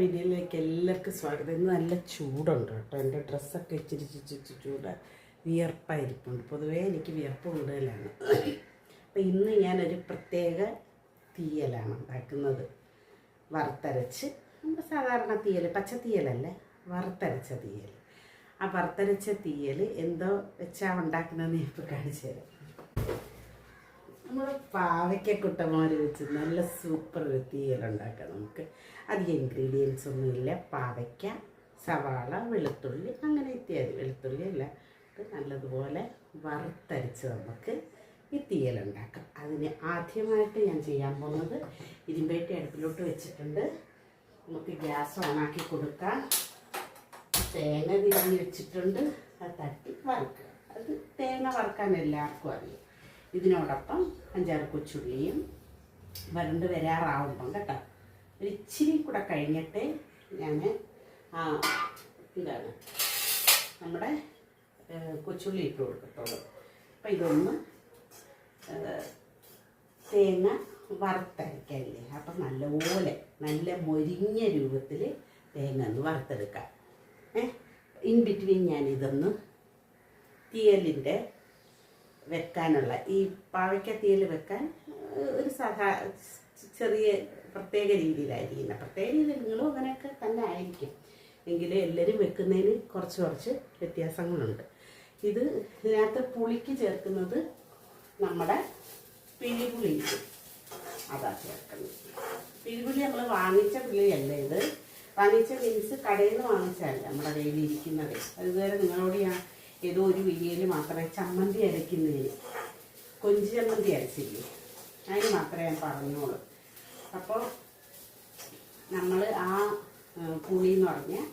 വീഡിയോയിലേക്ക് എല്ലാവർക്കും സ്വാഗതം. ഇന്ന് നല്ല ചൂടുണ്ട് കേട്ടോ. എന്റെ ഡ്രസ്സൊക്കെ ഇച്ചിരി ഇച്ചിരി ചൂട്. വിയർപ്പായിരിക്കുന്നുണ്ട് പൊതുവേ എനിക്ക് വിയർപ്പ് കൂടുതലാണ് അപ്പം ഇന്ന് ഞാനൊരു പ്രത്യേക തീയലാണ് ഉണ്ടാക്കുന്നത്. വറുത്തരച്ച്. നമ്മുടെ സാധാരണ തീയൽ പച്ച തീയലല്ലേ? വറുത്തരച്ച തീയൽ ആ വറുത്തരച്ച തീയൽ എന്തോ വെച്ചാ ഉണ്ടാക്കുന്നതെന്ന് ഇപ്പോൾ കാണിച്ചു തരാം. നമ്മൾ പാവയ്ക്ക കുട്ടന്മാർ വെച്ച് നല്ല സൂപ്പർ ഒരു നമുക്ക്. അധികം ഇൻഗ്രീഡിയൻസ് ഒന്നുമില്ല. പാവയ്ക്ക സവാള വെളുത്തുള്ളി അങ്ങനെ ഇത്യാദി വെളുത്തുള്ളി അല്ല. നല്ലതുപോലെ വറുത്തരച്ച് നമുക്ക് ഈ തീയലുണ്ടാക്കാം അതിന് ആദ്യമായിട്ട് ഞാൻ ചെയ്യാൻ പോകുന്നത് ഇരുമ്പേട്ടി അടുപ്പിലോട്ട് വെച്ചിട്ടുണ്ട്. നമുക്ക് ഗ്യാസ് ഓണാക്കി കൊടുക്കാം. തേങ്ങ തിരിഞ്ഞ് വെച്ചിട്ടുണ്ട്. അത് തട്ടി വറുക്കുക. അത് തേങ്ങ വറുക്കാൻ എല്ലാവർക്കും അറിയാം. ഇതിനോടൊപ്പം അഞ്ചാറ് കൊച്ചുള്ളിയും വരണ്ട് വരാറാവുമ്പം കേട്ടോ. ഒരു ഇച്ചിരി കൂടെ കഴിഞ്ഞിട്ട് ഞാൻ എന്താണ് നമ്മുടെ കൊച്ചുള്ളി ഇട്ട് കൊടുക്കത്തുള്ളൂ. അപ്പം ഇതൊന്ന് തേങ്ങ വറുത്തരയ്ക്കല്ലേ? അപ്പം നല്ലപോലെ നല്ല മൊരിഞ്ഞ രൂപത്തിൽ തേങ്ങ ഒന്ന് വറുത്തെടുക്കാം. ഏ ഇൻ ബിറ്റ്വീൻ ഞാനിതൊന്ന് തീയലിന്റെ വെക്കാനുള്ള. ഈ പാവയ്ക്കത്തിയിൽ വെക്കാൻ ഒരു സഹാ ചെറിയ പ്രത്യേക രീതിയിലായിരിക്കില്ല പ്രത്യേക രീതിയിൽ നിങ്ങളും അങ്ങനെയൊക്കെ തന്നെ ആയിരിക്കും. എങ്കിലും എല്ലാവരും വെക്കുന്നതിന് കുറച്ച് കുറച്ച് വ്യത്യാസങ്ങളുണ്ട്. ഇത് ഇതിനകത്ത് പുളിക്ക് ചേർക്കുന്നത് നമ്മുടെ പിഴിപുളി അതാ ചേർക്കുന്നത്. പിഴിപുളി നമ്മൾ വാങ്ങിച്ച പുളിയല്ല ഇത്? വാങ്ങിച്ച മീൻസ് കടയിൽ നിന്ന് വാങ്ങിച്ചതല്ല നമ്മുടെ കയ്യിൽ ഇരിക്കുന്നത് അതുവരെ നിങ്ങളോട് ഞാൻ ഏതോ ഒരു വീഡിയോയിൽ മാത്രമേ ചമ്മന്തി അരയ്ക്കുന്നതിന് കൊഞ്ചി ചമ്മന്തി അരച്ചില്ലേ? അതിന് മാത്രമേ ഞാൻ പറഞ്ഞോളൂ. അപ്പോൾ നമ്മൾ ആ ആ, പുളി എന്ന് പറഞ്ഞാൽ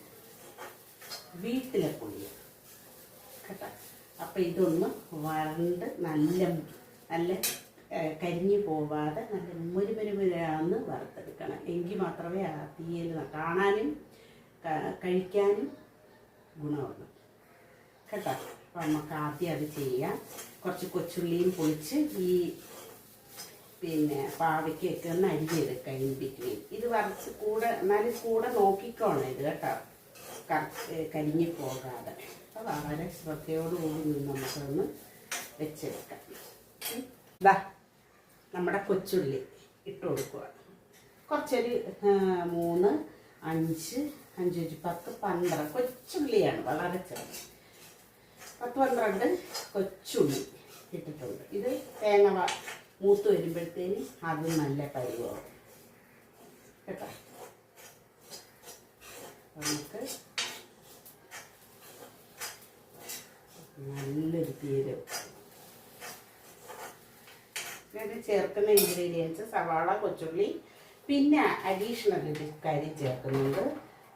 വീട്ടിലെ പുളി. കേട്ടോ? അപ്പം ഇതൊന്ന് വരണ്ട് നല്ല നല്ല കരിഞ്ഞു പോവാതെ നല്ല മുരുമരുമുരാന്ന് വറുത്തെടുക്കണം. എങ്കിൽ മാത്രമേ ആ തീയൽ കാണാനും കഴിക്കാനും ഗുണമുള്ളൂ. കേട്ടോ? അപ്പം നമുക്ക് ആദ്യം അത് ചെയ്യാം. കുറച്ച് കൊച്ചുള്ളിയും പൊളിച്ച് ഈ പിന്നെ പാവയ്ക്കൊക്കെ ഒന്ന് അരിഞ്ഞെടുക്കാം ഇൻ ഇത് വറച്ച് കൂടെ എന്നാലും കൂടെ നോക്കിക്കോണം ഇത് കേട്ടോ. കരിഞ്ഞു പോകാതെ. അപ്പോൾ വളരെ ശ്രദ്ധയോടുകൂടി നിന്ന് നമുക്കൊന്ന് വെച്ചെടുക്കാം. ഇതാ നമ്മുടെ കൊച്ചുള്ളി ഇട്ട് കൊടുക്കുക കുറച്ചൊരു മൂന്ന് അഞ്ച് അഞ്ച് പത്ത് പന്ത്രണ്ട്. കൊച്ചുള്ളിയാണ് വളരെ ചെറുത്. പത്ത് പന്ത്രണ്ട് കൊച്ചുള്ളി ഇട്ടിട്ടുണ്ട്. ഇത് തേങ്ങ മൂത്ത് വരുമ്പോഴത്തേന് അത് നല്ല പരുവാകും കേട്ടോ? നമുക്ക് നല്ലൊരു തീര്. ഇത് ചേർക്കുന്ന ഇൻഗ്രീഡിയൻസ് സവാള കൊച്ചുള്ളി പിന്നെ അഡീഷണൽ ഒരു കാര്യം ചേർക്കുന്നുണ്ട്.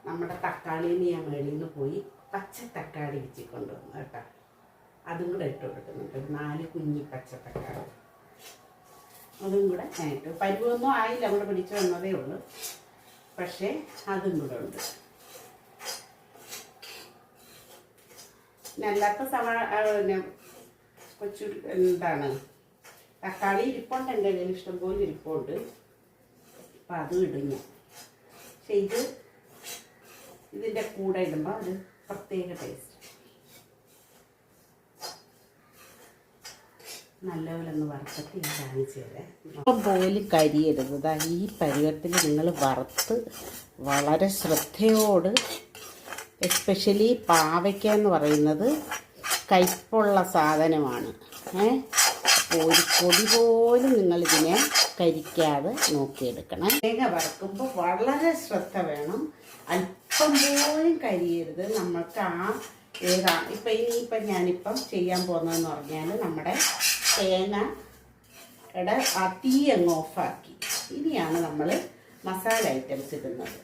നമ്മുടെ തക്കാളിനെ ഞാൻ മേളിൽ നിന്ന് പോയി പച്ച തക്കാളി വെച്ച് കൊണ്ടുവന്നു കേട്ടോ. അതും കൂടെ ഇട്ട് കൊടുക്കുന്നുണ്ട്. നാല് കുഞ്ഞി പച്ച തക്കാളി അതും കൂടെ ഞാൻ ഇട്ടു പരുവൊന്നും ആയില്ല. അങ്ങോട്ട് പിടിച്ചു വന്നതേ ഉള്ളൂ. പക്ഷേ അതും കൂടെ ഉണ്ട്. അല്ലാത്ത സവാള പിന്നെ കൊച്ചു എന്താണ്? തക്കാളി ഇരിപ്പുണ്ട്. എന്റെ കയ്യിൽ ഇഷ്ടംപോലെ ഇരിപ്പുണ്ട്. അപ്പം അതും ഇടും ഞാൻ പക്ഷെ ഇത് ഇതിന്റെ കൂടെ ഇടുമ്പോൾ അത് പ്രത്യേക ടേസ്റ്റ് നല്ലപോലെ ഒന്ന് വറുത്തിട്ട് ഞാൻ കാണിച്ചു തരാം. ഇപ്പം പോലും കരിയരുത്. ഈ പരുവത്തിൽ നിങ്ങൾ വറുത്ത് വളരെ ശ്രദ്ധയോട് എസ്പെഷ്യലി പാവയ്ക്ക എന്ന് പറയുന്നത് കയ്പുള്ള സാധനമാണ്. ഏ? ഒരു പൊടി പോലും നിങ്ങളിതിനെ കരിക്കാതെ നോക്കിയെടുക്കണം. തേങ്ങ വറക്കുമ്പോൾ വളരെ ശ്രദ്ധ വേണം. അല്പം പോലും കരിയരുത്. നമ്മൾക്ക് ആ ഏതാ ഇപ്പം ഇനിയിപ്പം ഞാനിപ്പം ചെയ്യാൻ പോകുന്നതെന്ന് പറഞ്ഞാൽ നമ്മുടെ തേങ്ങയുടെ ആ തീ അങ്ങ് ഓഫാക്കി. ഇനിയാണ് നമ്മൾ മസാല ഐറ്റംസ് ഇടുന്നത്.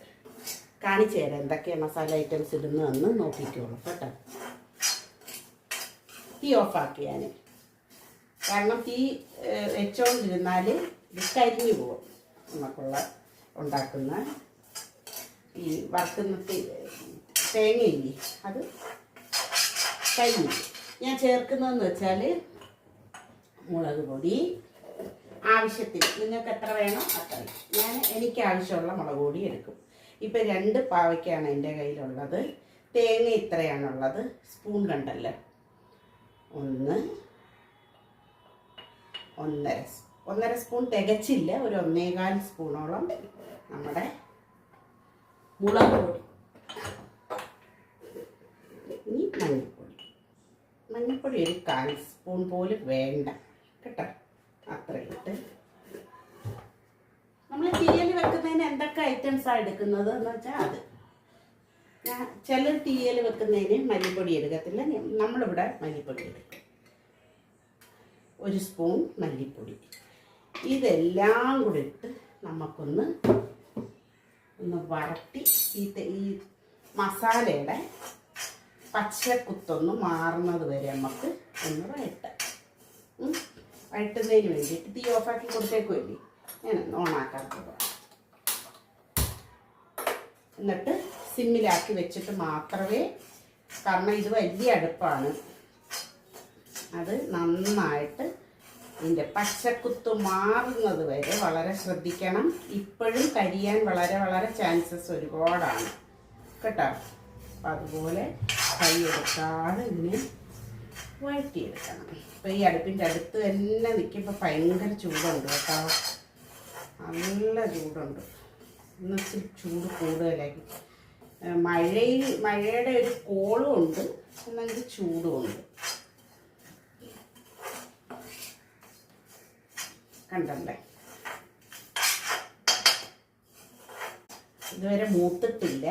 കാണിച്ചു തരാം എന്തൊക്കെയാണ് മസാല ഐറ്റംസ് ഇടുന്നതെന്ന് നോക്കിക്കോളൂ കേട്ടോ. തീ ഓഫാക്കി ഞാൻ കാരണം തീ വെച്ചോണ്ടിരുന്നാൽ ഇത് കരിഞ്ഞു പോകും. നമുക്കുള്ള ഉണ്ടാക്കുന്ന ഈ വറുക്കുന്ന തേങ്ങയില്ലേ? അത് കഴിഞ്ഞു ഞാൻ ചേർക്കുന്നതെന്ന് വെച്ചാൽ മുളക് പൊടി ആവശ്യത്തിന് നിങ്ങൾക്ക് എത്ര വേണോ അത്ര ഞാൻ എനിക്ക് ആവശ്യമുള്ള മുളക് പൊടി എടുക്കും. ഇപ്പം രണ്ട് പാവയ്ക്കാണ് എന്റെ കയ്യിലുള്ളത്. തേങ്ങ ഇത്രയാണുള്ളത്. സ്പൂൺ കണ്ടല്ലോ. ഒന്ന് ഒന്നര ഒന്നര സ്പൂൺ തികച്ചില്ല. ഒരു ഒന്നേകാൽ സ്പൂണോളം നമ്മുടെ മുളക് ഇനി മഞ്ഞൾപ്പൊടി. മഞ്ഞൾപ്പൊടി ഒരു കാൽ സ്പൂൺ പോലും വേണ്ട. കേട്ടോ? അത്രയിട്ട് നമ്മൾ തീയൽ വെക്കുന്നതിന് എന്തൊക്കെ ഐറ്റംസാണ് എടുക്കുന്നത് എന്ന് വെച്ചാൽ അത്. ഞാൻ ചിലർ തീയൽ വെക്കുന്നതിന് മല്ലിപ്പൊടി എടുക്കത്തില്ല. നമ്മളിവിടെ മല്ലിപ്പൊടി എടുക്കും. ഒരു സ്പൂൺ മല്ലിപ്പൊടി. ഇതെല്ലാം കൂടി ഇട്ട് നമുക്കൊന്ന് ഒന്ന് വരട്ടി ഈ ഈ മസാലയുടെ പച്ചക്കുത്തൊന്ന് മാറുന്നത് വരെ നമുക്ക് ഒന്ന് വഴട്ടാം. വഴട്ടുന്നതിന് വേണ്ടിയിട്ട് തീ ഓഫാക്കി കൊടുത്തേക്കുമല്ലേ ഞാൻ ഓണാക്കാൻ പോകാം എന്നിട്ട് സിമ്മിലാക്കി വെച്ചിട്ട് മാത്രമേ കാരണം ഇത് വലിയ അടുപ്പാണ്. അത് നന്നായിട്ട് ഇതിന്റെ പച്ചക്കുത്ത് മാറുന്നത് വരെ വളരെ ശ്രദ്ധിക്കണം. ഇപ്പോഴും കരിയാൻ വളരെ വളരെ ചാൻസസ് ഒരുപാടാണ്. കേട്ടോ? അപ്പം അതുപോലെ കൈയെടുക്കാതെ ഇതിനെ വഴറ്റിയെടുക്കണം. ഇപ്പം ഈ അടുപ്പിന്റെ അടുത്ത് തന്നെ നിൽക്കുമ്പോൾ ഭയങ്കര ചൂടുണ്ട് കേട്ടോ. നല്ല ചൂടുണ്ട്. ഇന്ന് ഇച്ചിരി ചൂട് കൂടുതലാക്കി ഏഹ് മഴയിൽ മഴയുടെ ഒരു കോളും ഉണ്ട്. എന്നെങ്കിൽ ചൂടും ഉണ്ട്. കണ്ടല്ലേ? ഇതുവരെ മൂത്തിട്ടില്ല.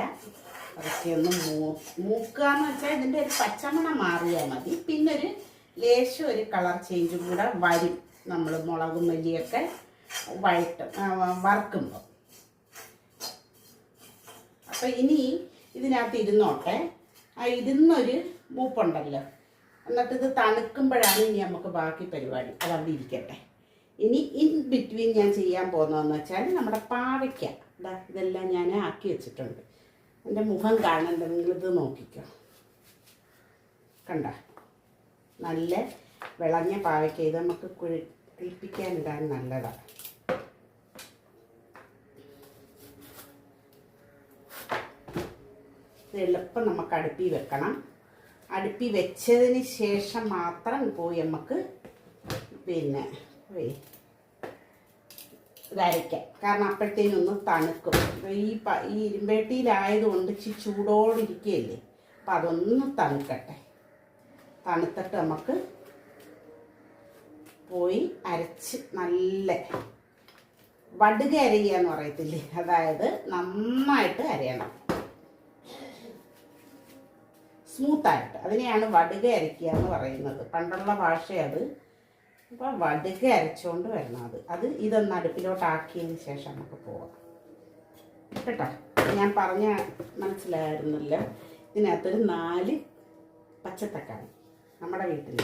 അതൊക്കെ ഒന്ന് മൂ എന്ന് വെച്ചാൽ ഇതിന്റെ ഒരു പച്ചമണം മാറിയാൽ മതി. പിന്നെ ഒരു ലേശം ഒരു കളർ ചേഞ്ചും കൂടെ വരും. നമ്മൾ മുളകും മല്ലിയൊക്കെ വഴട്ടും വറുക്കുമ്പോൾ അപ്പം ഇനി ഇതിനകത്ത് ഇരുന്നോട്ടെ. ആ ഇരുന്നൊരു മൂപ്പുണ്ടല്ലോ. എന്നിട്ട് ഇത് തണുക്കുമ്പോഴാണ് ഇനി നമുക്ക് ബാക്കി പരിപാടി. അതവിടെ ഇരിക്കട്ടെ. ഇനി ഇൻ ബിറ്റ്വീൻ ഞാൻ ചെയ്യാൻ പോകുന്നതെന്ന് വെച്ചാൽ നമ്മുടെ പാവയ്ക്ക. ഇതാ ഇതെല്ലാം ഞാൻ ആക്കി വെച്ചിട്ടുണ്ട്. എന്റെ മുഖം കാണണ്ട ഇത് നോക്കിക്കോ. കണ്ട? നല്ല വിളഞ്ഞ പാവയ്ക്ക. ഇത് നമുക്ക് കുഴി കുളിപ്പിക്കാനിടാൻ നല്ലതാണ് എളുപ്പം നമുക്ക് അടുപ്പി വെക്കണം. അടുപ്പി വെച്ചതിന് ശേഷം മാത്രം പോയി നമുക്ക് പിന്നെ പോയി ഇതരയ്ക്കാം കാരണം അപ്പോഴത്തേനൊന്ന് തണുക്കും. ഈ പ ഈ ഇരുമ്പേട്ടിയിലായതുകൊണ്ട് ഇച്ചിരി ചൂടോടിരിക്കുകയല്ലേ? അപ്പം അതൊന്ന് തണുക്കട്ടെ. തണുത്തിട്ട് നമുക്ക് പോയി അരച്ച് നല്ല വടുക അരയുക എന്ന് പറയത്തില്ലേ? അതായത് നന്നായിട്ട് അരയണം. സ്മൂത്തായിട്ട്. അതിനെയാണ് വടുക അരയ്ക്കുക എന്ന് പറയുന്നത്. പണ്ടുള്ള ഭാഷ അത്. അപ്പോൾ വടുക അരച്ചുകൊണ്ട് വരണം അത്. അത് ഇതൊന്ന് അടുപ്പിലോട്ടാക്കിയതിന് ശേഷം നമുക്ക് പോവാം. കേട്ടോ? ഞാൻ പറഞ്ഞ മനസ്സിലായിരുന്നില്ല. ഇതിനകത്തൊരു നാല് പച്ചത്തക്കാളി നമ്മുടെ വീട്ടിൽ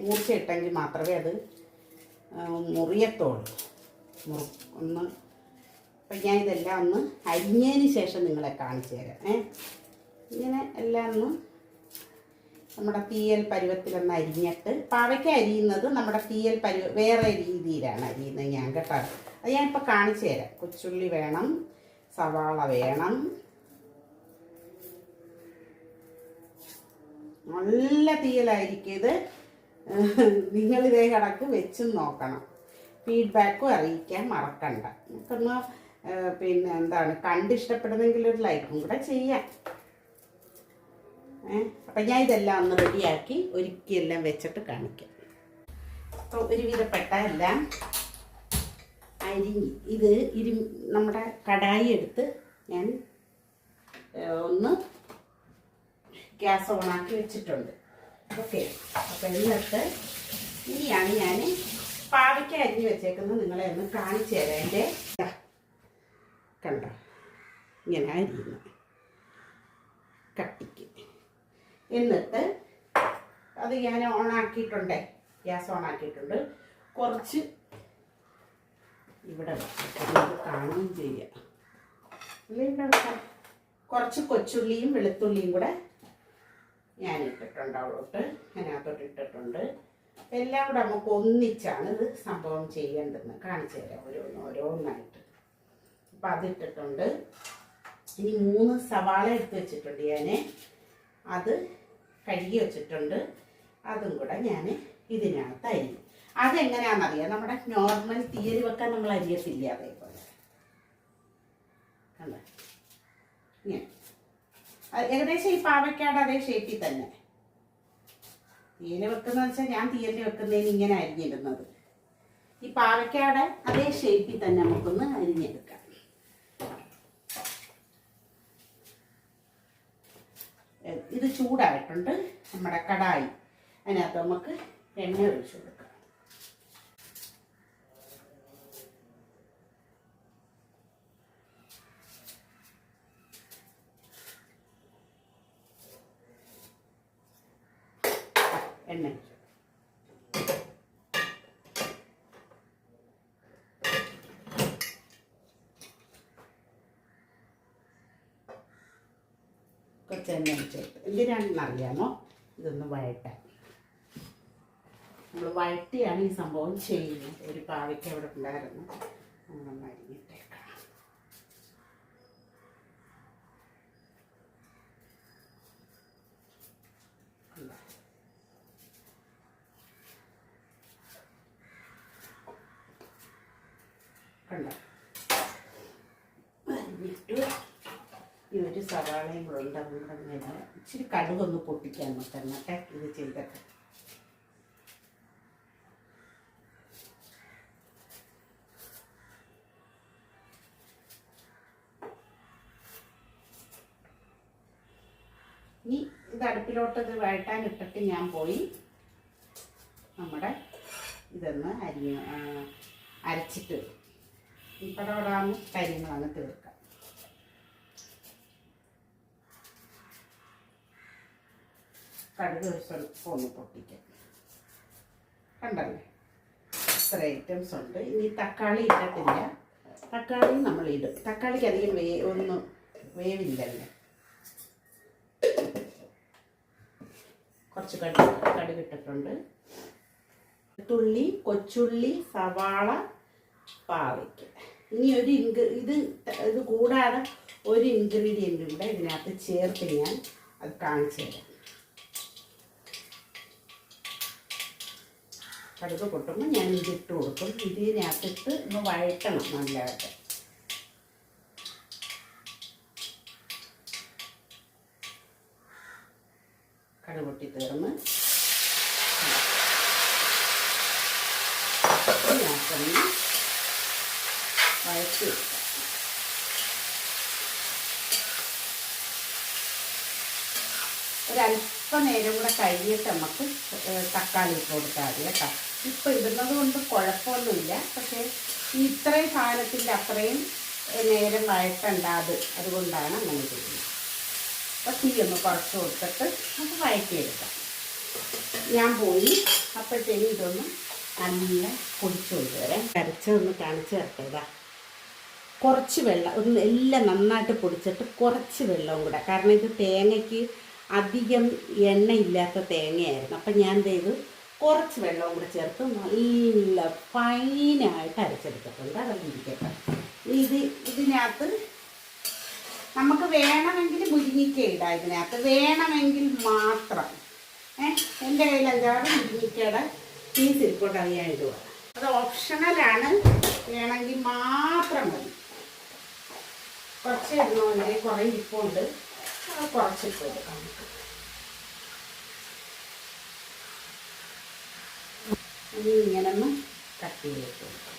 മൂർച്ച ഇട്ടെങ്കിൽ മാത്രമേ അത് മുറിയത്തുള്ളൂ മുറി ഒന്ന് അപ്പം ഞാൻ ഇതെല്ലാം ഒന്ന് അരിഞ്ഞതിന് ശേഷം നിങ്ങളെ കാണിച്ചു തരാം. ഏ ഇങ്ങനെ എല്ലാം ഒന്ന് നമ്മുടെ തീയൽ പരുവത്തിലൊന്ന് അരിഞ്ഞിട്ട് പാവയ്ക്ക് അരിയുന്നത് നമ്മുടെ തീയൽ പരുവ വേറെ രീതിയിലാണ് അരിയുന്നത് ഞാൻ കേട്ടോ. അത് ഞാൻ ഇപ്പോൾ കാണിച്ചു തരാം. കൊച്ചുള്ളി വേണം സവാള വേണം. നല്ല തീയലായിരിക്കും ഇത് നിങ്ങളിതേ കണക്ക് വെച്ചും നോക്കണം. ഫീഡ്ബാക്കും അറിയിക്കാൻ മറക്കണ്ട. നമുക്കൊന്ന് പിന്നെ എന്താണ് കണ്ടിഷ്ടപ്പെടുന്നെങ്കിൽ ഒരു ലൈക്കും കൂടെ ചെയ്യാം. അപ്പം ഞാൻ ഇതെല്ലാം ഒന്ന് റെഡിയാക്കി ഒരുക്കി എല്ലാം വെച്ചിട്ട് കാണിക്കാം. അപ്പോൾ ഒരുവിധപ്പെട്ട എല്ലാം അരിഞ്ഞ് ഇത് ഇരു നമ്മുടെ കടായി എടുത്ത് ഞാൻ ഒന്ന് ഗ്യാസ് ഓണാക്കി വെച്ചിട്ടുണ്ട്. ഓക്കെ. അപ്പോൾ എന്നിട്ട് ഇനിയാണ് ഞാൻ പാവയ്ക്ക അരിഞ്ഞ് വെച്ചേക്കുന്നത്. നിങ്ങളെ ഒന്ന് കാണിച്ചു തരാം. എന്റെ കണ്ടോ? ഇങ്ങനെ അരിയുന്നു. കട്ടിക്ക്. എന്നിട്ട് അത് ഞാൻ ഓണാക്കിയിട്ടുണ്ട് ഗ്യാസ് ഓണാക്കിയിട്ടുണ്ട് കുറച്ച് ഇവിടെ കാണുകയും ചെയ്യാം. ഇവിടെ കുറച്ച് കൊച്ചുള്ളിയും വെളുത്തുള്ളിയും കൂടെ ഞാൻ ഇട്ടിട്ടുണ്ട് അവളോട്ട്. അതിനകത്തോട്ട് ഇട്ടിട്ടുണ്ട്. എല്ലാം കൂടെ നമുക്ക് ഒന്നിച്ചാണ് ഇത് സംഭവം ചെയ്യേണ്ടതെന്ന് കാണിച്ചു തരാം ഓരോന്ന് ഓരോന്നായിട്ട്. അപ്പം അതിട്ടിട്ടുണ്ട്. ഇനി മൂന്ന് സവാള എടുത്ത് വെച്ചിട്ടുണ്ട് ഞാൻ അത് കഴുകി വെച്ചിട്ടുണ്ട്. അതും കൂടെ ഞാൻ ഇതിനകത്ത് അരിയും. അതെങ്ങനെയാണെന്നറിയാം? നമ്മുടെ നോർമൽ തീയരി വെക്കാൻ നമ്മൾ അരിയത്തില്ല അതേപോലെ? ഏകദേശം ഈ പാവയ്ക്കാട് അതേ ഷേപ്പിൽ തന്നെ. തീയൽ വെക്കുന്നതെന്ന് വെച്ചാൽ ഞാൻ തീയരി വെക്കുന്നതിന് ഇങ്ങനെ അരിഞ്ഞിടുന്നത്. ഈ പാവയ്ക്കാട് അതേ ഷേപ്പിൽ തന്നെ നമുക്കൊന്ന് അരിഞ്ഞെടുക്കാം ഏ, ചൂടായിട്ടുണ്ട്. നമ്മുടെ കടായി. അതിനകത്ത് നമുക്ക് എണ്ണ ഒഴിച്ചു കൊടുക്കാം. എണ്ണ ഒഴിച്ചു കുറച്ച് എണ്ണ ഒഴിച്ചിട്ട് എന്തിനാണെന്ന് അറിയാമോ? ഇതൊന്ന് വയറ്റാൻ നമ്മൾ വയറ്റിയാണ് ഈ സംഭവം ചെയ്യുന്നത്. ഒരു പാവയ്ക്ക് അവിടെ ഉണ്ടായിരുന്നു. നമ്മളൊന്ന് അരിഞ്ഞിട്ടേക്കാം കണ്ടോ? കണ്ടോ അരിഞ്ഞിട്ട് ഈ ഒരു സവാളയും കൂടെ ഉണ്ട് കൂടെ ഇച്ചിരി കടുകൊന്ന് പൊട്ടിക്കാൻ നമുക്ക് എന്നിട്ട് ഇത് ചെയ്തിട്ട് ഇനി ഇത് അടുപ്പിലോട്ട് ഇത് വഴട്ടാൻ ഇട്ടിട്ട് ഞാൻ പോയി നമ്മുടെ ഇതൊന്ന് അരി അരച്ചിട്ട് ഇപ്പടോടാകുമ്പോൾ കാര്യങ്ങളങ്ങ് തീർക്കാം കടുക് ഒരു ഒന്ന് പൊട്ടിക്കാം കണ്ടല്ലേ? ഇത്ര ഐറ്റംസ് ഉണ്ട്. ഇനി തക്കാളി ഇട്ടിട്ടില്ല തക്കാളി നമ്മൾ ഇടും. തക്കാളിക്ക് അധികം വേ ഒന്നും വേവില്ലല്ലേ. കുറച്ച് കടു കടുക് ഇട്ടിട്ടുണ്ട്. തുള്ളി കൊച്ചുള്ളി സവാള പാവയ്ക്ക. ഇനി ഒരു ഇൻഗ്ര ഇത് ഇത് കൂടാതെ ഒരു ഇൻഗ്രീഡിയന്റ് കൂടെ ഇതിനകത്ത് ചേർത്ത് ഞാൻ അത് കാണിച്ചു തരാം. കടുക് പൊട്ടുമ്പോൾ ഞാൻ ഇതിട്ട് കൊടുക്കും. ഇതിനകത്തിട്ട് ഒന്ന് വഴറ്റണം നല്ലതായിട്ട്. കടുക് പൊട്ടി തീർന്ന്. ഇതിനകത്തൊന്ന് വഴറ്റി ഒരല്പനേരം കൂടെ കഴിഞ്ഞിട്ട് നമുക്ക് തക്കാളി ഇട്ട് കൊടുത്താൽ മതി കേട്ടോ. ഇപ്പം ഇടുന്നത് കൊണ്ട് കുഴപ്പമൊന്നുമില്ല. പക്ഷേ ഈ ഇത്രയും സാധനത്തിന്റെ അത്രയും നേരം വഴറ്റണ്ട അത്. അതുകൊണ്ടാണ് അങ്ങനെ ചെയ്യുന്നത് അപ്പോൾ തീ ഒന്ന് കുറച്ച് കൊടുത്തിട്ട് നമുക്ക് വഴക്കിയെടുക്കാം ഞാൻ പോയി. അപ്പോഴത്തേനും ഇതൊന്ന് നല്ല പൊടിച്ചു കൊണ്ടുവരാം. കരച്ചൊന്ന് കാണിച്ചു തരട്ടേതാ കുറച്ച് വെള്ളം ഒന്ന് എല്ലാം നന്നായിട്ട് പൊടിച്ചിട്ട് കുറച്ച് വെള്ളവും കൂടെ. കാരണം ഇത് തേങ്ങയ്ക്ക് അധികം എണ്ണയില്ലാത്ത തേങ്ങയായിരുന്നു. അപ്പം ഞാൻ ചെയ്തു? കുറച്ച് വെള്ളവും കൂടെ ചേർത്ത് നല്ല ഫൈനായിട്ട് അരച്ചെടുത്തിട്ടുണ്ട്. അതൊന്നും ഇരിക്കട്ടെ. ഇത് ഇതിനകത്ത് നമുക്ക് വേണമെങ്കിൽ മുരിങ്ങിക്ക ഇടാം ഇതിനകത്ത്. വേണമെങ്കിൽ മാത്രം. ഏഹ് എന്റെ കയ്യിൽ അഞ്ചാറ് മുരിങ്ങിക്കയുടെ പീസ് ഇരിപ്പോട്ട് അറിയാൻ ഇടുക അത് ഓപ്ഷണലാണ് വേണമെങ്കിൽ മാത്രം മതി. കുറച്ച് ഇടണമെങ്കിൽ കുറേ ഇരിപ്പുണ്ട്. കുറച്ചിട്ട് കൊടുക്കാം. നമുക്ക് ഇനി ഇങ്ങനെ ഒന്ന് കട്ട് ചെയ്തിട്ട് കൊടുക്കാം.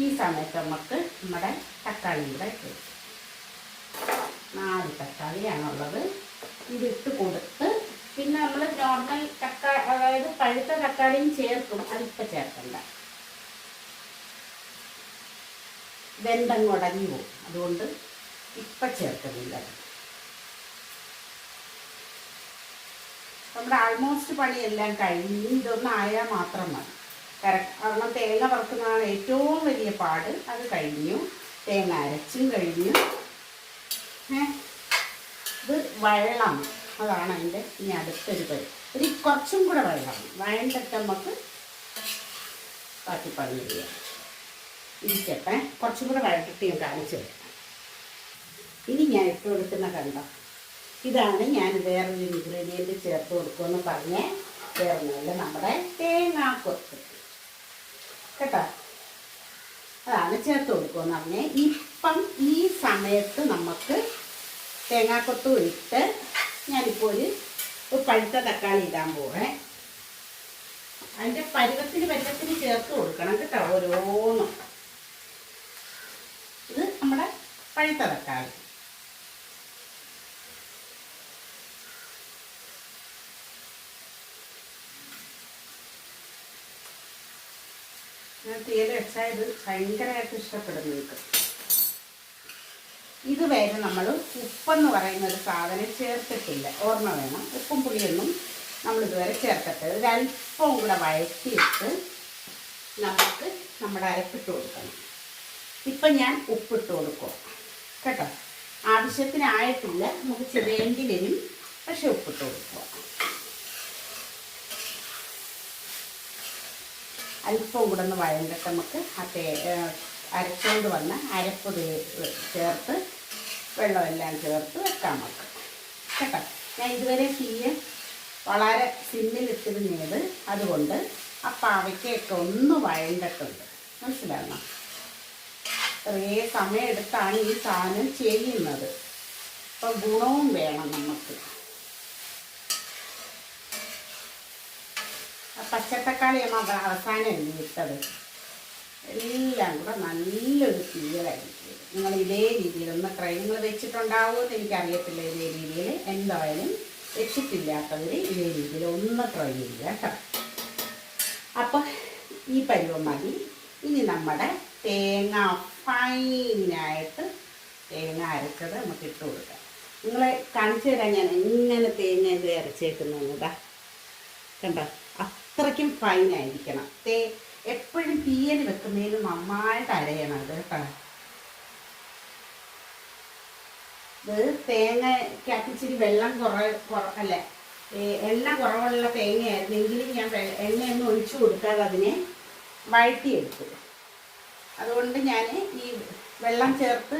ഈ സമയത്ത് നമുക്ക് നമ്മുടെ തക്കാളി കൂടെ ഇട്ട്. നാല് തക്കാളിയാണുള്ളത് ഇതിട്ട് കൊടുത്ത് പിന്നെ നമ്മൾ നോർമൽ തക്കാളി അതായത് പഴുത്ത തക്കാളിയും ചേർക്കും. അതിപ്പം ചേർക്കണ്ട. വെന്തങ്ങ് ഉടഞ്ഞു പോകും. അതുകൊണ്ട് ഇപ്പം ചേർക്കുന്നില്ല. നമ്മുടെ ആൾമോസ്റ്റ് പണിയെല്ലാം കഴിഞ്ഞ് ഇതൊന്നും മാത്രം മതി. കാരണം തേങ്ങ വറുക്കുന്നതാണ് ഏറ്റവും വലിയ പാട്. അത് കഴിഞ്ഞു. തേങ്ങ അരച്ചും കഴിഞ്ഞു. ഇത് വെള്ളം അതാണ് അതിന്റെ ഇനി അടുത്തൊരു പരി ഒരു കുറച്ചും കൂടെ വെള്ളം വേണ്ടിട്ട് നമുക്ക് ബാക്കി പണി ചെയ്യാം. ഇരിക്കട്ടെ. കുറച്ചും കൂടെ വഴറ്റിട്ട് ഞാൻ കാണിച്ചു തരാം. ഇനി ഞാൻ ഇട്ട് കൊടുക്കുന്ന കണ്ടോ. ഇതാണ് ഞാൻ വേറൊരു ഇൻഗ്രീഡിയന്റ് ചേർത്ത് കൊടുക്കുമെന്ന് പറഞ്ഞ് ചേർന്നതല്ല നമ്മുടെ തേങ്ങാക്കൊത്ത്. കേട്ടോ? അതാണ് ചേർത്ത് കൊടുക്കുമെന്ന് പറഞ്ഞ് ഇപ്പം ഈ സമയത്ത് നമുക്ക് തേങ്ങാക്കൊത്തും ഇട്ട് ഞാനിപ്പോൾ ഒരു പഴുത്ത തക്കാളി ഇടാൻ പോവേ. അതിന്റെ പരുവത്തിന് പരുവത്തിന് ചേർത്ത് കൊടുക്കണം കേട്ടോ ഓരോന്നും. ഇത് നമ്മുടെ പഴുത്ത തക്കാളി. തീരെ വെച്ചാൽ ഇത് ഭയങ്കരമായിട്ട് ഇഷ്ടപ്പെടും നിങ്ങൾക്ക്. ഇതുവരെ നമ്മൾ ഉപ്പെന്ന് പറയുന്ന ഒരു സാധനം ചേർത്തിട്ടില്ല. ഓർമ്മ വേണം. ഉപ്പും പുളിയൊന്നും നമ്മൾ ഇതുവരെ ചേർത്തിട്ട് ഒരല്പം കൂടെ വഴറ്റിയിട്ട് നമുക്ക് നമ്മുടെ അരപ്പിട്ട് കൊടുക്കണം. ഇപ്പം ഞാൻ ഉപ്പിട്ട് കൊടുക്കും. കേട്ടോ? ആവശ്യത്തിനായിട്ടില്ല. നമുക്ക് വരും പക്ഷെ ഉപ്പിട്ട് കൊടുക്കുക അല്പം കൂടെ ഒന്ന് വഴണ്ടിട്ട് നമുക്ക് ആ തേ അരച്ചുകൊണ്ട് വന്ന് അരപ്പ് ചേർത്ത് വെള്ളമെല്ലാം ചേർത്ത് വെക്കാൻ നമുക്ക് കേട്ടോ? ഞാൻ ഇതുവരെ തീയെ വളരെ സിമ്മിലിട്ടിരുന്നത് അതുകൊണ്ട് ആ പാവയ്ക്കൊക്കെ ഒന്ന് വഴണ്ടിട്ടുണ്ട് മനസ്സിലാണോ കുറേ സമയമെടുത്താണ് ഈ സാധനം ചെയ്യുന്നത്. അപ്പം ഗുണവും വേണം നമുക്ക്. പച്ചത്തക്കാളിയാണ് അവ അവസാനം ഇട്ടത് എല്ലാം കൂടെ നല്ലൊരു തീയലായിരിക്കും നിങ്ങൾ ഇതേ രീതിയിൽ ഒന്ന് ട്രൈ നിങ്ങൾ വെച്ചിട്ടുണ്ടാവുമെന്ന് എനിക്കറിയത്തില്ല ഇതേ രീതിയിൽ. എന്തായാലും വെച്ചിട്ടില്ലാത്തവർ ഇതേ രീതിയിൽ ഒന്ന് ട്രൈ ചെയ്യുക കേട്ടോ. അപ്പം ഈ പരുവം മതി. ഇനി നമ്മുടെ തേങ്ങ ഫൈനായിട്ട് തേങ്ങ അരച്ചത് നമുക്ക് ഇട്ട് കൊടുക്കാം. നിങ്ങളെ കാണിച്ചു തരാൻ ഞാൻ എങ്ങനെ തേങ്ങ ഇത് അരച്ചേക്കുന്നതാ കണ്ടോ? അത്രയ്ക്കും ഫൈൻ ആയിരിക്കണം. തേ എപ്പോഴും തീയൽ വെക്കുന്നതിന് നന്നായിട്ട് അരയണം ഇത് കേട്ടോ. ഇത് തേങ്ങയ്ക്കകത്ത് ഇച്ചിരി വെള്ളം കുറ കുറ എണ്ണ കുറവുള്ള തേങ്ങയായിരുന്നെങ്കിലും ഞാൻ എണ്ണ എണ്ണയൊന്നും ഒഴിച്ചു കൊടുക്കാതെ അതിനെ വഴറ്റിയെടുത്തു. അതുകൊണ്ട് ഞാൻ ഈ വെള്ളം ചേർത്ത്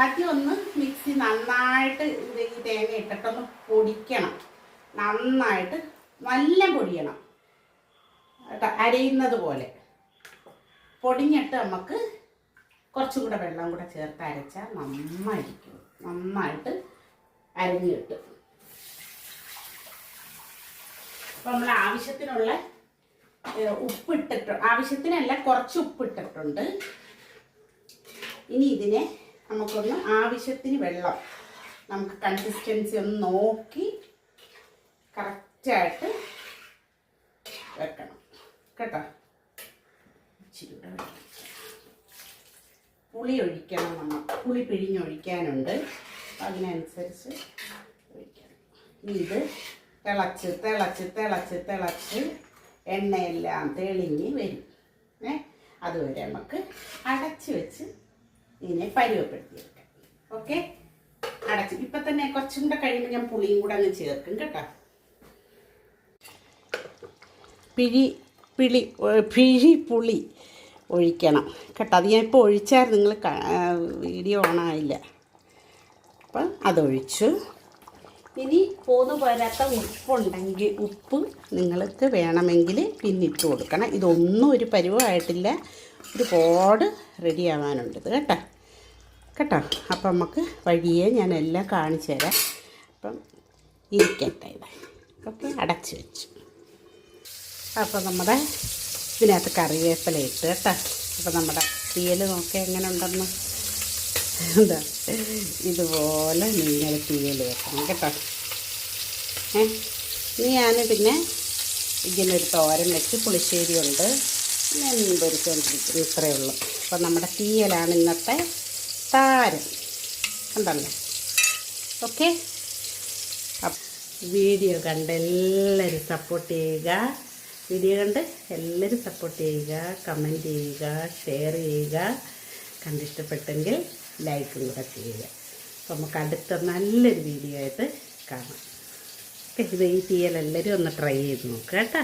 ആദ്യം ഒന്ന് മിക്സി നന്നായിട്ട് ഈ തേങ്ങ ഇട്ടിട്ടൊന്ന് പൊടിക്കണം. നന്നായിട്ട് നല്ല പൊടിയണം. കേട്ടോ അരയുന്നത് പോലെ. പൊടിഞ്ഞിട്ട് നമുക്ക് കുറച്ചും കൂടെ വെള്ളം കൂടെ ചേർത്ത് അരച്ചാൽ നന്നായിരിക്കും. നന്നായിട്ട് അരിഞ്ഞ് കിട്ടും. അപ്പം നമ്മൾ ആവശ്യത്തിനുള്ള ഉപ്പിട്ടിട്ട് ആവശ്യത്തിനല്ല കുറച്ച് ഉപ്പിട്ടിട്ടുണ്ട്. ഇനി ഇതിനെ നമുക്കൊന്ന് ആവശ്യത്തിന് വെള്ളം നമുക്ക് കൺസിസ്റ്റൻസി ഒന്ന് നോക്കി കറക്റ്റായിട്ട് വെക്കണം. കേട്ടോ. പുളി ഒഴിക്കണം നമ്മൾ പുളി പിഴിഞ്ഞൊഴിക്കാനുണ്ട്. അതിനനുസരിച്ച് ഒഴിക്കണം ഇനി ഇത് തിളച്ച് തിളച്ച് തിളച്ച് തിളച്ച് എണ്ണയെല്ലാം തെളിഞ്ഞ് വരും. ഏ? അതുവരെ നമുക്ക് അടച്ച് വെച്ച് ഇതിനെ പരുവപ്പെടുത്തിയെടുക്കാം. ഓക്കെ? അടച്ച്. ഇപ്പം തന്നെ കുറച്ചും കൂടെ കഴിയുമ്പോൾ ഞാൻ പുളിയും കൂടെ അങ്ങ് ചേർക്കും കേട്ടോ. പിഴി പിളി പിഴി പുളി ഒഴിക്കണം. കേട്ടോ അത് ഞാൻ ഇപ്പോൾ ഒഴിച്ചാൽ നിങ്ങൾ വീഡിയോ ഓണായില്ല അപ്പം അതൊഴിച്ചു ഇനി പോന്നു പോരാത്ത ഉപ്പുണ്ടെങ്കിൽ ഉപ്പ് നിങ്ങൾക്ക് വേണമെങ്കിൽ പിന്നിട്ട് കൊടുക്കണം. ഇതൊന്നും ഒരു പരിവമായിട്ടില്ല ഒരുപാട് റെഡി ആവാനുണ്ട് ഇത് കേട്ടോ. കേട്ടോ അപ്പം നമുക്ക് വഴിയെ ഞാൻ എല്ലാം കാണിച്ചു തരാം. അപ്പം ഇരിക്കട്ടെ ഇത്. ഓക്കെ അടച്ചു വെച്ചു. അപ്പോൾ നമ്മുടെ ഇതിനകത്ത് കറിവേപ്പില ഇട്ട് കേട്ടോ. അപ്പോൾ നമ്മുടെ തീയൽ നോക്കി എങ്ങനെ ഉണ്ടെന്ന് എന്താ ഇതുപോലെ നിങ്ങൾ തീയൽ വെക്കണം കേട്ടോ. ഏ ഇനി ഞാൻ പിന്നെ ഇങ്ങനൊരു തോരൻ വെച്ച് പുളിശ്ശേരി ഉണ്ട്. പിന്നെ മീൻ പൊരിച്ചുകൊണ്ടിരിക്കുന്നു ഇത്രയേ ഉള്ളൂ. അപ്പോൾ നമ്മുടെ തീയലാണ് ഇന്നത്തെ താരം. കണ്ടല്ലോ? ഓക്കെ. വീഡിയോ കണ്ട് എല്ലാവരും സപ്പോർട്ട് ചെയ്യുക. വീഡിയോ കണ്ട് എല്ലാവരും സപ്പോർട്ട് ചെയ്യുക കമന്റ് ചെയ്യുക ഷെയർ ചെയ്യുക. കണ്ടിഷ്ടപ്പെട്ടെങ്കിൽ ലൈക്കും കൂടെ ചെയ്യുക. അപ്പോൾ നമുക്ക് അടുത്ത നല്ലൊരു വീഡിയോ ആയിട്ട് കാണാം. ഇത് ഈ തീയൽ എല്ലാവരും ഒന്ന് ട്രൈ ചെയ്ത് നോക്കുക കേട്ടോ.